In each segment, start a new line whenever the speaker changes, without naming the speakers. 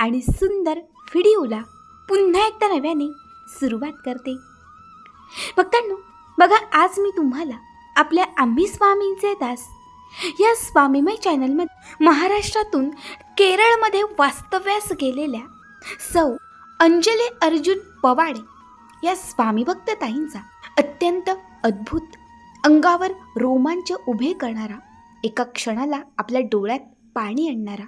आणि सुंदर व्हिडिओला पुन्हा एकदा नव्याने सुरुवात करते. भक्तांनो बघा आज मी तुम्हाला आपल्या आम्ही स्वामींचे दास या स्वामीमय चॅनलमध्ये महाराष्ट्रातून केरळमध्ये वास्तव्यास गेलेल्या सौ अंजली अर्जुन पवाडे या स्वामीभक्त ताईंचा अत्यंत अद्भुत अंगावर रोमांच उभे करणारा एका क्षणाला आपल्या डोळ्यात पाणी आणणारा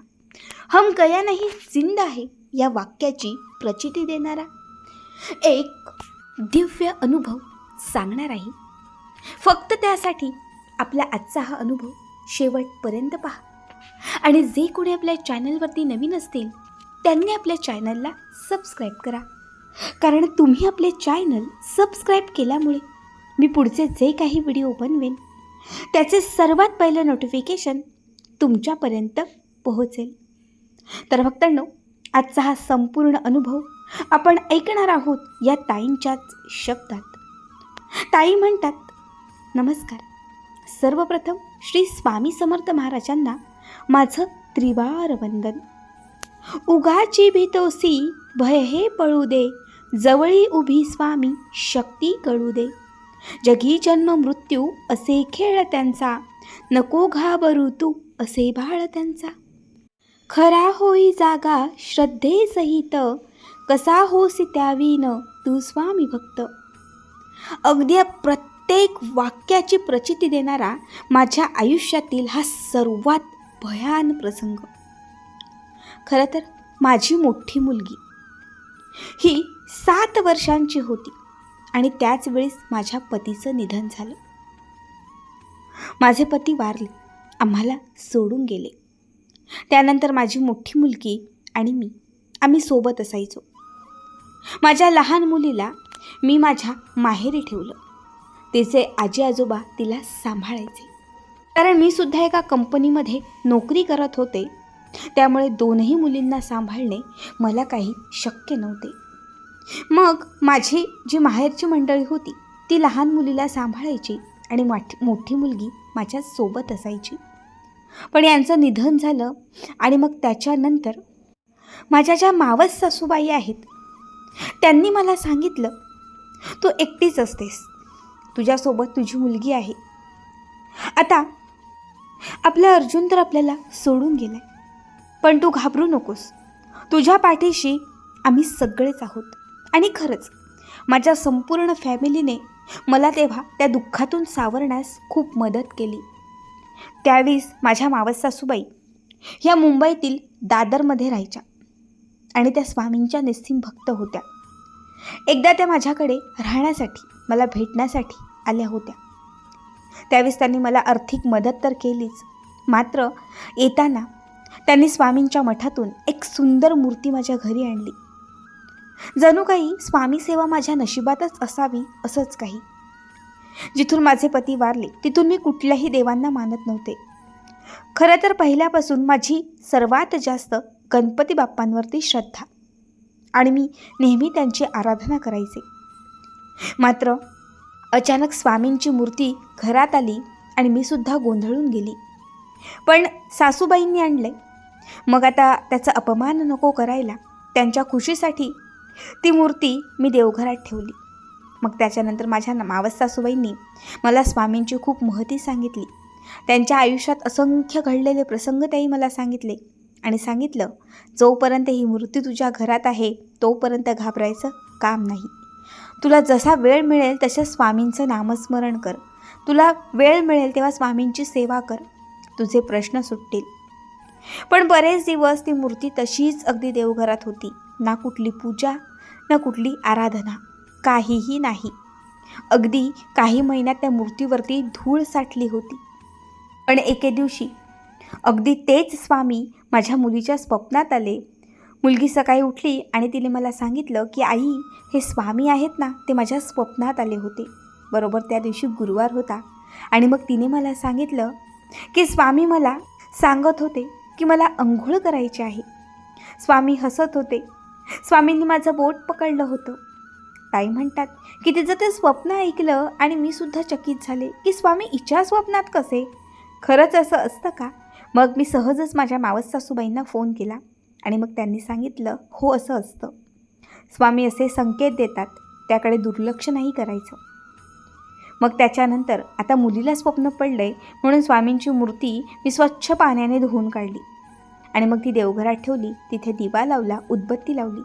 हम गया नाही जिंद आहे या वाक्याची प्रचिती देणारा. एक दिव्य अनुभव सांगणार आहे. फक्त त्यासाठी आपला आजचा हा अनुभव शेवटपर्यंत पहा. आणि जे कोणी आपल्या चॅनलवरती नवीन असतील त्यांनी आपल्या चॅनलला सबस्क्राईब करा. कारण तुम्ही आपले चॅनल सबस्क्राईब केल्यामुळे मी पुढचे जे काही व्हिडिओ बनवेन त्याचे सर्वात पहिलं नोटिफिकेशन तुमच्यापर्यंत पोहोचेल. तर भक्तांनो आजचा हा संपूर्ण अनुभव आपण ऐकणार आहोत या ताईंच्याच शब्दात. ताई म्हणतात नमस्कार. सर्वप्रथम श्री स्वामी समर्थ महाराजांना माझं त्रिवार वंदन. उगाची भीतोसी भय हे पळू दे. जवळी उभी स्वामी शक्ती कळू दे. जगी जन्म मृत्यू असे खेळ त्यांचा. नको घाबरू तू असे बाळ त्यांचा. खरा होई जागा श्रद्धेसहित. कसा होसी त्यावीन तू स्वामी भक्त. अगदी प्रत्येक वाक्याची प्रचिती देणारा माझ्या आयुष्यातील हा सर्वात भयान प्रसंग. खरं तर माझी मोठी मुलगी. ही सात वर्षांची होती आणि त्याच वेळेस माझ्या पतीचं निधन झालं. माझे पती वारले. आम्हाला सोडून गेले. त्यानंतर माझी मोठी मुलगी आणि मी. आम्ही सोबत असायचो. माझ्या लहान मुलीला मी माझ्या माहेरी ठेवलं. तिचे आजी आजोबा तिला सांभाळायचे. कारण मी सुद्धा एका कंपनीमध्ये नोकरी करत होते. त्यामुळे दोनही मुलींना सांभाळणे मला काही शक्य नव्हते. मग माझी जी माहेरची मंडळी होती ती लहान मुलीला सांभाळायची आणि माठी मोठी मुलगी माझ्या सोबत असायची. पण यांचं निधन झालं आणि मग त्याच्यानंतर माझ्या ज्या मावस सासूबाई आहेत त्यांनी मला सांगितलं तू एकटीच असतेस. तुझ्यासोबत तुझी मुलगी आहे. आता आपला अर्जुन तर आपल्याला सोडून गेलाय. पण तू घाबरू नकोस. तुझ्या पाठीशी आम्ही सगळेच आहोत. आणि खरंच माझ्या संपूर्ण फॅमिलीने मला तेव्हा त्या दुःखातून सावरण्यास खूप मदत केली. त्यावेळेस माझ्या मावस सासूबाई ह्या मुंबईतील दादरमध्ये राहायच्या आणि त्या स्वामींच्या निस्सीम भक्त होत्या. एकदा त्या माझ्याकडे राहण्यासाठी मला भेटण्यासाठी आल्या होत्या. त्यावेळेस त्यांनी मला आर्थिक मदत तर केलीच मात्र येताना त्यांनी स्वामींच्या मठातून एक सुंदर मूर्ती माझ्या घरी आणली. जणू काही स्वामी सेवा माझ्या नशिबातच असावी असंच काही जिथून माझे पती वारले तिथून मी कुठल्याही देवांना मानत नव्हते. खरं तर पहिल्यापासून माझी सर्वात जास्त गणपती बाप्पांवरती श्रद्धा आणि मी नेहमी त्यांची आराधना करायचे. मात्र अचानक स्वामींची मूर्ती घरात आली आणि मी सुद्धा गोंधळून गेली. पण सासूबाईंनी आणले. मग आता त्याचा अपमान नको करायला त्यांच्या खुशीसाठी ती मूर्ती मी देवघरात ठेवली. मग त्याच्यानंतर माझ्या मावस सासूबाईंनी मला स्वामींची खूप महती सांगितली. त्यांच्या आयुष्यात असंख्य घडलेले प्रसंग त्याही मला सांगितले आणि सांगितलं जोपर्यंत ही मूर्ती तुझ्या घरात आहे तोपर्यंत घाबरायचं काम नाही. तुला जसा वेळ मिळेल तसं स्वामींचं नामस्मरण कर. तुला वेळ मिळेल तेव्हा स्वामींची सेवा कर. तुझे प्रश्न सुटतील. पण बरेच दिवस ती मूर्ती तशीच अगदी देवघरात होती. ना कुठली पूजा ना कुठली आराधना. काहीही नाही. अगदी काही महिन्यात त्या मूर्तीवरती धूळ साठली होती. पण एके दिवशी अगदी तेच स्वामी माझ्या मुलीच्या स्वप्नात आले. मुलगी सकाळी उठली आणि तिने मला सांगितलं की आई हे स्वामी आहेत ना ते माझ्या स्वप्नात आले होते. बरोबर त्या दिवशी गुरुवार होता. आणि मग तिने मला सांगितलं की स्वामी मला सांगत होते की मला अंघोळ करायची आहे. स्वामी हसत होते. स्वामींनी माझं बोट पकडलं होतं. ताई म्हणतात की तिचं ते स्वप्न ऐकलं आणि मी सुद्धा चकित झाले की स्वामी इच्छा स्वप्नात कसे? खरंच असं असतं का? मग मी सहजच माझ्या मावस सासूबाईंना फोन केला आणि मग त्यांनी सांगितलं हो असं असतं. स्वामी असे संकेत देतात त्याकडे दुर्लक्ष नाही करायचं. मग त्याच्यानंतर आता मुलीला स्वप्न पडलं आहे म्हणून स्वामींची मूर्ती मी स्वच्छ पाण्याने धुवून काढली. आणि मग ती देवघरात ठेवली तिथे दिवा लावला उदबत्ती लावली.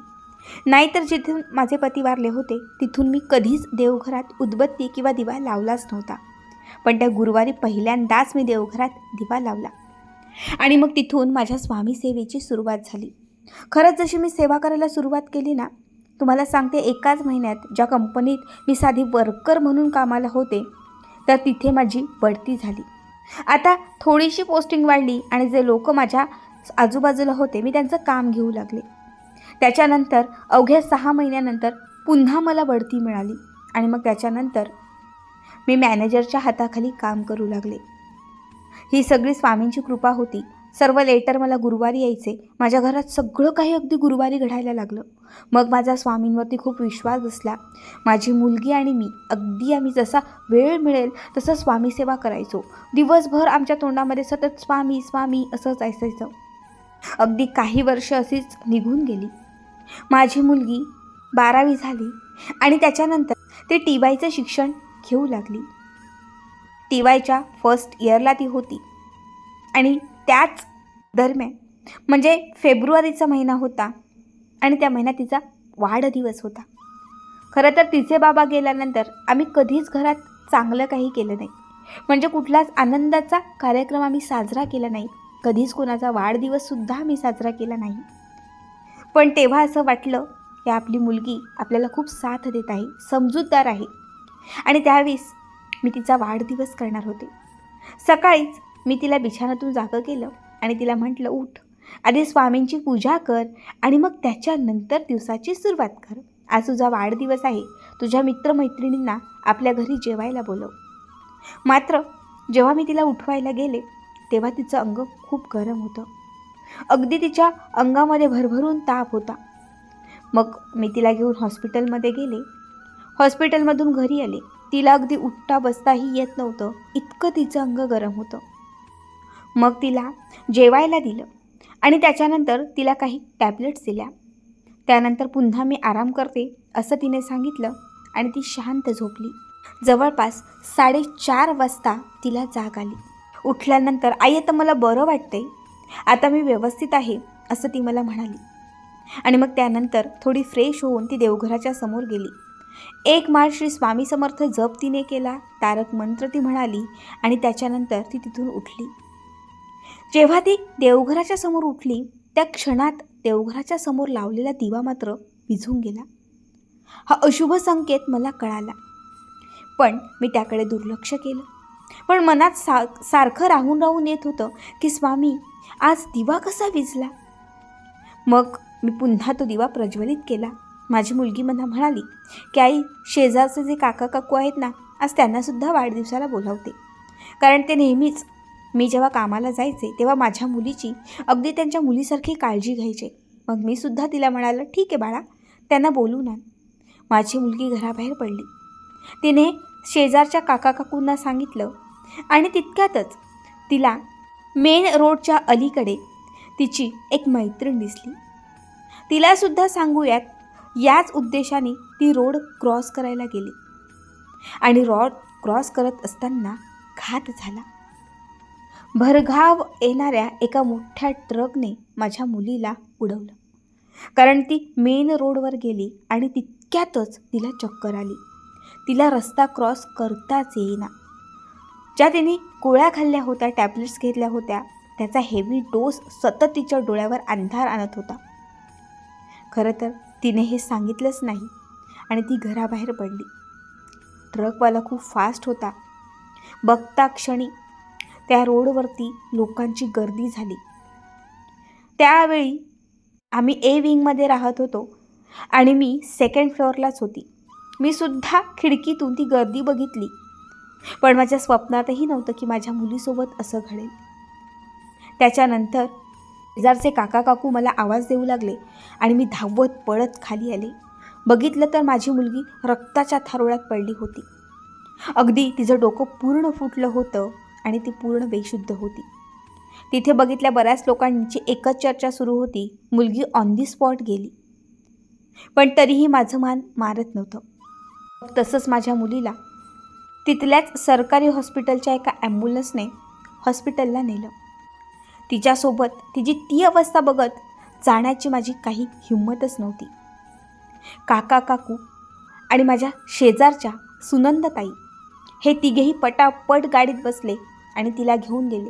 नाहीतर जिथून माझे पती वारले होते तिथून मी कधीच देवघरात उदबत्ती किंवा दिवा लावलाच नव्हता. पण त्या गुरुवारी पहिल्यांदाच मी देवघरात दिवा लावला. आणि मग तिथून माझ्या स्वामी सेवेची सुरुवात झाली. खरंच जशी मी सेवा करायला सुरुवात केली ना तुम्हाला सांगते एकाच महिन्यात ज्या कंपनीत मी साधी वर्कर म्हणून कामाला होते तर तिथे माझी बढती झाली. आता थोडीशी पोस्टिंग वाढली आणि जे लोक माझ्या आजूबाजूला होते मी त्यांचं काम घेऊ लागले. त्याच्यानंतर अवघ्या सहा महिन्यानंतर पुन्हा मला बढती मिळाली आणि मग त्याच्यानंतर मी मॅनेजरच्या हाताखाली काम करू लागले. ही सगळी स्वामींची कृपा होती. सर्व लेटर मला गुरुवारी यायचे. माझ्या घरात सगळं काही अगदी गुरुवारी घडायला लागलं. मग माझा स्वामींवरती खूप विश्वास बसला. माझी मुलगी आणि मी अगदी आम्ही जसा वेळ मिळेल तसं स्वामी सेवा करायचो. दिवसभर आमच्या तोंडामध्ये सतत स्वामी स्वामी असंच असायचं. अगदी काही वर्ष अशीच निघून गेली. माझी मुलगी बारावी झाली आणि त्याच्यानंतर ते टी वायचं शिक्षण घेऊ लागली. टी वायच्या फर्स्ट इयरला ती होती. आणि त्याच दरम्यान म्हणजे फेब्रुवारीचा महिना होता आणि त्या महिन्यात तिचा वाढदिवस होता. खरं तर तिचे बाबा गेल्यानंतर आम्ही कधीच घरात चांगलं काही केलं नाही. म्हणजे कुठलाच आनंदाचा कार्यक्रम आम्ही साजरा केला नाही. कधीच कोणाचा वाढदिवससुद्धा आम्ही साजरा केला नाही. पण तेव्हा असं वाटलं की आपली मुलगी आपल्याला खूप साथ देत आहे समजूतदार आहे. आणि त्यावेळेस मी तिचा वाढदिवस करणार होते. सकाळीच मी तिला बिछाणातून जागं केलं आणि तिला म्हटलं उठ आधी स्वामींची पूजा कर आणि मग त्याच्यानंतर दिवसाची सुरुवात कर. आज तुझा वाढदिवस आहे तुझ्या मित्रमैत्रिणींना आपल्या घरी जेवायला बोलव. मात्र जेव्हा मी तिला उठवायला गेले तेव्हा तिचं अंग खूप गरम होतं. अगदी तिच्या अंगामध्ये भरभरून ताप होता. मग मी तिला घेऊन हॉस्पिटलमध्ये गेले. हॉस्पिटलमधून घरी आले. तिला अगदी उठता बसताही येत नव्हतं. इतकं तिचं अंग गरम होतं. मग तिला जेवायला दिलं आणि त्याच्यानंतर तिला काही टॅबलेट्स दिल्या. त्यानंतर पुन्हा मी आराम करते असं तिने सांगितलं आणि ती शांत झोपली. जवळपास साडेचार वाजता तिला जाग आली. उठल्यानंतर आई आता मला बरं वाटतंय. आता मी व्यवस्थित आहे असं ती मला म्हणाली. आणि मग त्यानंतर थोडी फ्रेश होऊन ती देवघराच्या समोर गेली. एक माळ श्री स्वामी समर्थ जप तिने केला तारक मंत्र ती म्हणाली आणि त्याच्यानंतर ती तिथून उठली. जेव्हा ती देवघराच्या समोर उठली त्या क्षणात देवघराच्या समोर लावलेला दिवा मात्र विझून गेला. हा अशुभ संकेत मला कळाला. पण मी त्याकडे दुर्लक्ष केलं. पण मनात सा सारखं राहून राहून येत होतं की स्वामी आज दिवा कसा विजला? मग मी पुन्हा तो दिवा प्रज्वलित केला. माझी मुलगी मला म्हणाली की आई शेजारचे जे काका काकू आहेत ना आज त्यांनासुद्धा वाढदिवसाला बोलावते. कारण ते नेहमीच मी जेव्हा कामाला जायचे तेव्हा माझ्या मुलीची अगदी त्यांच्या मुलीसारखी काळजी घ्यायचे. मग मी सुद्धा तिला म्हणालं ठीक आहे बाळा त्यांना बोलू ना माझी मुलगी घराबाहेर पडली. तिने शेजारच्या काका काकूंना सांगितलं आणि तितक्यातच तिला मेन रोडच्या अलीकडे तिची एक मैत्रीण दिसली. तिलासुद्धा सांगूयात याच उद्देशाने ती रोड क्रॉस करायला गेली. आणि रोड क्रॉस करत असताना घात झाला. भरघाव येणाऱ्या एका मोठ्या ट्रकने माझ्या मुलीला उडवलं. कारण ती मेन रोडवर गेली आणि तितक्यातच तिला चक्कर आली. तिला रस्ता क्रॉस करताच येईना. ज्या तिने गोळ्या खाल्ल्या होत्या टॅबलेट्स घेतल्या होत्या त्याचा हेवी डोस सतत तिच्या डोळ्यावर अंधार आणत होता. खरं तर तिने हे सांगितलंच नाही आणि ती घराबाहेर पडली. ट्रकवाला खूप फास्ट होता. बघता क्षणी त्या रोडवरती लोकांची गर्दी झाली. त्यावेळी आम्ही ए विंगमध्ये राहत होतो आणि मी सेकंड फ्लोअरलाच होती. मी सुद्धा खिडकीतून ती गर्दी बघितली. पण माझ्या स्वप्नातही नव्हतं की माझ्या मुलीसोबत असं घडेल. त्याच्यानंतर शेजारचे काका काकू मला आवाज देऊ लागले आणि मी धावत पळत खाली आले. बघितलं तर माझी मुलगी रक्ताच्या थारोळ्यात पडली होती. अगदी तिचं डोकं पूर्ण फुटलं होतं आणि ती पूर्ण बेशुद्ध होती. तिथे बघितल्या बऱ्याच लोकांची एकच चर्चा सुरू होती. मुलगी ऑन दी स्पॉट गेली. पण तरीही माझं मान मारत नव्हतं. तसंच माझ्या मुलीला तिथल्याच सरकारी हॉस्पिटलच्या एका ॲम्ब्युलन्सने हॉस्पिटलला नेलं. तिच्यासोबत तिची ती अवस्था बघत जाण्याची माझी काही हिंमतच नव्हती. काका काकू आणि माझ्या शेजारच्या सुनंदताई हे तिघेही पटापट गाडीत बसले आणि तिला घेऊन गेले.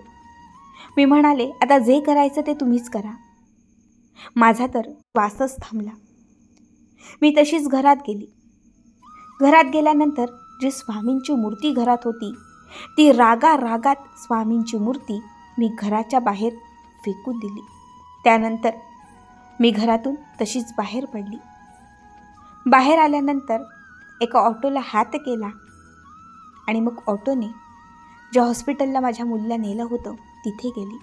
मी म्हणाले आता जे करायचं ते तुम्हीच करा. माझा तर वासच थांबला. मी तशीच घरात गेली. घरात गेल्यानंतर जी स्वामींची मूर्ती घरात होती ती रागा रागात स्वामींची मूर्ती मी घराच्या बाहेर फेकून दिली. त्यानंतर मी घरातून तशीच बाहेर पडली. बाहेर आल्यानंतर एका ऑटोला हात केला आणि मग ऑटोने ज्या हॉस्पिटलला माझ्या मुलीला नेलं होतं तिथे गेली.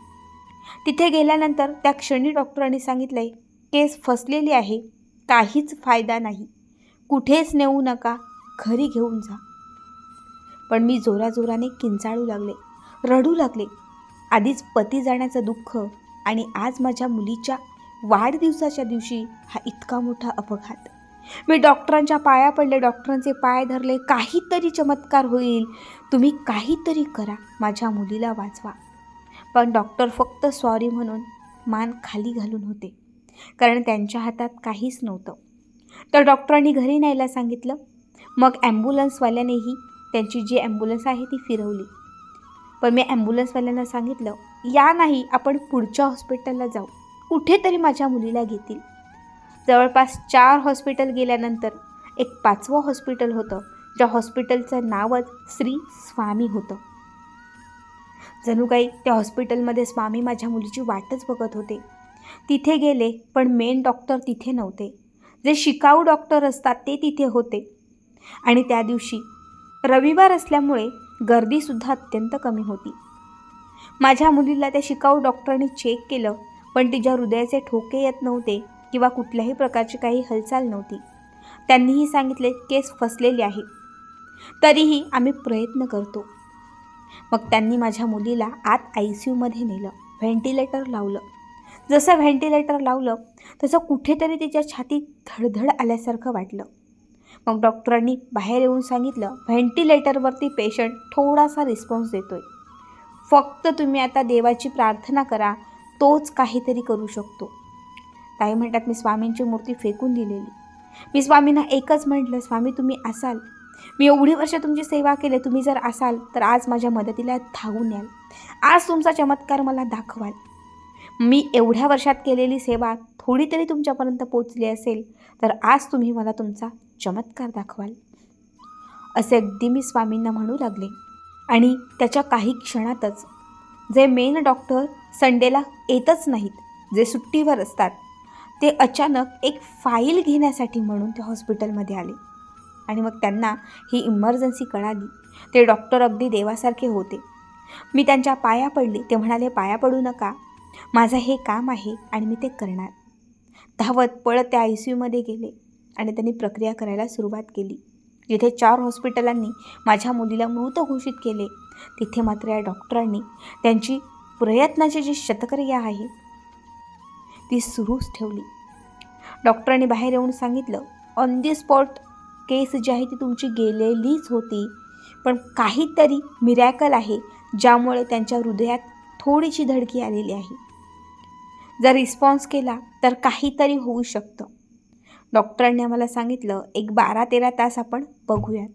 तिथे गेल्यानंतर त्या क्षणी डॉक्टरांनी सांगितलं आहे केस फसलेली आहे काहीच फायदा नाही. कुठेच नेऊ नका घरी घेऊन जा. पण मी जोराजोराने किंचाळू लागले रडू लागले. आधीच पती जाण्याचं दुःख आणि आज माझ्या मुलीच्या वाढदिवसाच्या दिवशी हा इतका मोठा अपघात. मी डॉक्टरांच्या पाया पडले डॉक्टरांचे पाय धरले काहीतरी चमत्कार होईल. तुम्ही काहीतरी करा माझ्या मुलीला वाचवा. पण डॉक्टर फक्त सॉरी म्हणून मान खाली घालून होते. कारण त्यांच्या हातात काहीच नव्हतं. तर डॉक्टरांनी घरी न्यायला सांगितलं मग ॲम्ब्युलन्सवाल्यानेही त्यांची जी ॲम्ब्युलन्स आहे ती फिरवली. पण मी ॲम्ब्युलन्सवाल्यांना सांगितलं या नाही आपण पुढच्या हॉस्पिटलला जाऊ. कुठेतरी माझ्या मुलीला घेतील. जवळपास चार हॉस्पिटल गेल्यानंतर एक पाचवं हॉस्पिटल होतं ज्या हॉस्पिटलचं नावच श्री स्वामी होतं. जणू काही त्या हॉस्पिटलमध्ये स्वामी माझ्या मुलीची वाटच बघत होते. तिथे गेले पण मेन डॉक्टर तिथे नव्हते. जे शिकाऊ डॉक्टर असतात ते तिथे होते. आणि त्या दिवशी रविवार असल्यामुळे गर्दीसुद्धा अत्यंत कमी होती. माझ्या मुलीला त्या शिकाऊ डॉक्टरने चेक केलं पण तिच्या हृदयाचे ठोके येत नव्हते किंवा कुठल्याही प्रकारची काही हालचाल नव्हती. त्यांनीही सांगितले केस फसलेली आहे. तरीही आम्ही प्रयत्न करतो. मग त्यांनी माझ्या मुलीला आत आय सी यूमध्ये नेलं व्हेंटिलेटर लावलं. जसं व्हेंटिलेटर लावलं तसं कुठेतरी तिच्या छातीत धडधड आल्यासारखं वाटलं. मग डॉक्टरांनी बाहेर येऊन सांगितलं व्हेंटिलेटरवरती पेशंट थोडासा रिस्पॉन्स देतोय. फक्त तुम्ही आता देवाची प्रार्थना करा तोच काहीतरी करू शकतो. ताई म्हणतात मी स्वामींची मूर्ती फेकून दिलेली. मी स्वामींना एकच म्हटलं स्वामी तुम्ही असाल. मी एवढी वर्ष तुमची सेवा केली तुम्ही जर असाल तर आज माझ्या मदतीला धावून याल. आज तुमचा चमत्कार मला दाखवाल. मी एवढ्या वर्षात केलेली सेवा थोडी तरी तुमच्यापर्यंत पोचली असेल तर आज तुम्ही मला तुमचा चमत्कार दाखवाल. असे अगदी मी स्वामींना म्हणू लागले. आणि त्याच्या काही क्षणातच जे मेन डॉक्टर संडेला येतच नाहीत जे सुट्टीवर असतात ते अचानक एक फाईल घेण्यासाठी म्हणून ते हॉस्पिटलमध्ये आले. आणि मग त्यांना ही इमर्जन्सी कळाली. ते डॉक्टर अगदी देवासारखे होते. मी त्यांच्या पाया पडले. ते म्हणाले पाया पडू नका. माझं हे काम आहे आणि मी ते करणार. धावत पळत त्या आय सी यूमध्ये गेले आणि त्यांनी प्रक्रिया करायला सुरुवात केली. जिथे चार हॉस्पिटलांनी माझ्या मुलीला मृत घोषित केले तिथे मात्र या डॉक्टरांनी त्यांची प्रयत्नाची जी शतक्रिया आहे ती सुरूच ठेवली. डॉक्टरांनी बाहेर येऊन सांगितलं ऑन दी स्पॉट केस जी आहे ती तुमची गेलेलीच होती पण काहीतरी मिरॅकल आहे ज्यामुळे त्यांच्या हृदयात थोडीशी धडकी आलेली आहे. जर रिस्पॉन्स केला तर काहीतरी होऊ शकतं. डॉक्टरांनी आम्हाला सांगितलं एक बारा तेरा तास आपण बघूयात.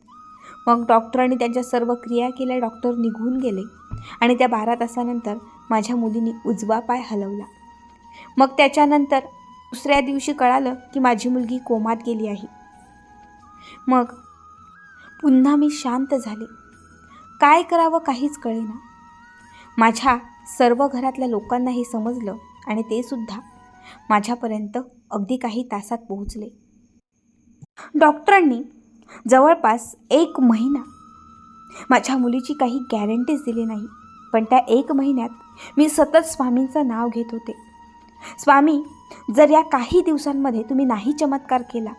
मग डॉक्टरांनी त्यांच्या सर्व क्रिया केल्या डॉक्टर निघून गेले. आणि त्या बारा तासानंतर माझ्या मुलीने उजवा पाय हलवला. मग त्याच्यानंतर दुसऱ्या दिवशी कळालं की माझी मुलगी कोमात गेली आहे. मग पुन्हा मी शांत झाले. काय करावं काहीच कळेना. माझ्या सर्व घरातल्या लोकांना हे समजलं. आणि ते सुद्धा माझ्यापर्यंत अगदी काही तासात पोहोचले. डॉक्टरांनी जवळपास एक महिना माझ्या मुलीची काही गॅरंटीज दिली नाही पण त्या एक महिन्यात मी सतत स्वामींचं नाव घेत होते. स्वामी जर या काही दिवसांमध्ये तुम्ही नाही चमत्कार केला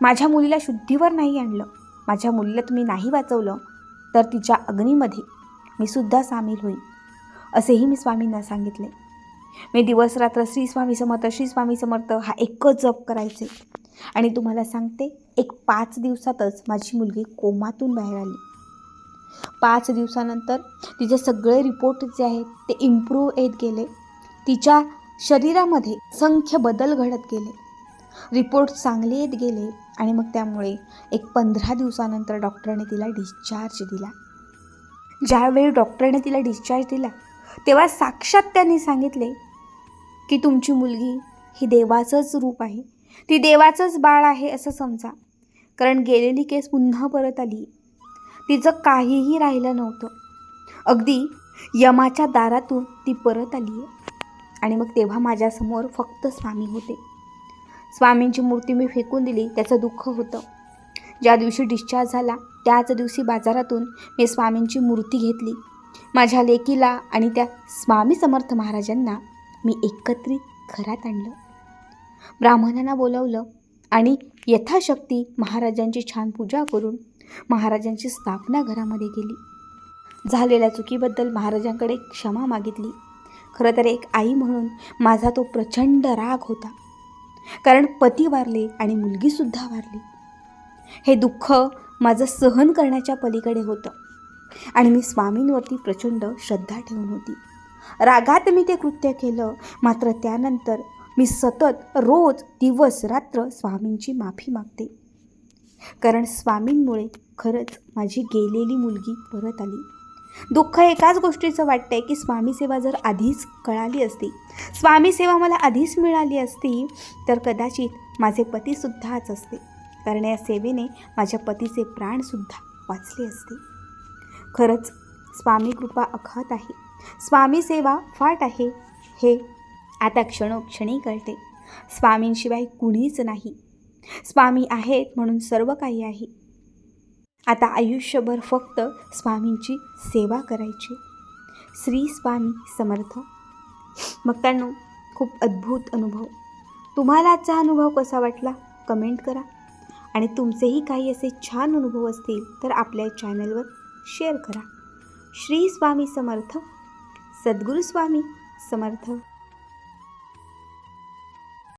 माझ्या मुलीला शुद्धीवर नाही आणलं माझ्या मुलीला तुम्ही नाही वाचवलं तर तिच्या अग्नीमध्ये मी सुद्धा सामील होईन असेही मी स्वामींना सांगितले. मी दिवस रात्र श्री स्वामी समर्थ श्री स्वामी समर्थ हा एकच जप करायचे. आणि तुम्हाला सांगते एक पाच दिवसातच माझी मुलगी कोमातून बाहेर आली. पाच दिवसानंतर तिचे सगळे रिपोर्ट जे आहेत ते इम्प्रूव्ह येत गेले. तिच्या शरीरामध्ये संख्य बदल घडत गेले. रिपोर्ट चांगले येत गेले आणि मग त्यामुळे एक पंधरा दिवसानंतर डॉक्टरने तिला डिस्चार्ज दिला. ज्यावेळी डॉक्टरने तिला डिस्चार्ज दिला तेव्हा साक्षात त्यांनी सांगितले की तुमची मुलगी ही देवाचंच रूप आहे. ती देवाचंच बाळ आहे असं समजा. कारण गेलेली केस पुन्हा परत आली तिचं काहीही राहिलं नव्हतं. अगदी यमाच्या दारातून ती परत आली आहे आणि मग तेव्हा माझ्यासमोर फक्त स्वामी होते. स्वामींची मूर्ती मी फेकून दिली त्याचं दुःख होतं. ज्या दिवशी डिस्चार्ज झाला त्याच दिवशी बाजारातून मी स्वामींची मूर्ती घेतली. माझ्या लेकीला आणि त्या स्वामी समर्थ महाराजांना मी एकत्रित घरात आणलं. ब्राह्मणांना बोलवलं आणि यथाशक्ती महाराजांची छान पूजा करून महाराजांची स्थापना घरामध्ये केली. झालेल्या चुकीबद्दल महाराजांकडे क्षमा मागितली. खरं तर एक आई म्हणून माझा तो प्रचंड राग होता. कारण पती वारले आणि मुलगीसुद्धा वारली. हे दुःख माझं सहन करण्याच्या पलीकडे होतं आणि मी स्वामींवरती प्रचंड श्रद्धा ठेवून होती. रागात मी ते कृत्य केलं. मात्र त्यानंतर मी सतत रोज दिवस रात्र स्वामींची माफी मागते. कारण स्वामींमुळे खरंच माझी गेलेली मुलगी परत आली. दुःख एकाच गोष्टीचं वाटतंय की स्वामी सेवा जर आधीच कळाली असती स्वामी सेवा मला आधीच मिळाली असती तर कदाचित माझे पतीसुद्धाच असते. कारण या सेवेने माझ्या पतीचे प्राणसुद्धा वाचले असते. खरंच स्वामी कृपा अखात आहे. स्वामी सेवा फाट आहे. हे आता क्षणोक्षणी कळते. स्वामींशिवाय कुणीच नाही. स्वामी आहेत म्हणून सर्व काही आहे. आता आयुष्यभर फक्त स्वामींची सेवा करायची. श्री स्वामी समर्थ. मग त्यांनो खूप अद्भुत अनुभव. तुम्हाला आजचा अनुभव कसा वाटला? कमेंट करा. आणि तुमचेही काही असे छान अनुभव असतील तर आपल्या चॅनलवर शेअर करा. श्री स्वामी समर्थ. सद्गुरू स्वामी समर्थ.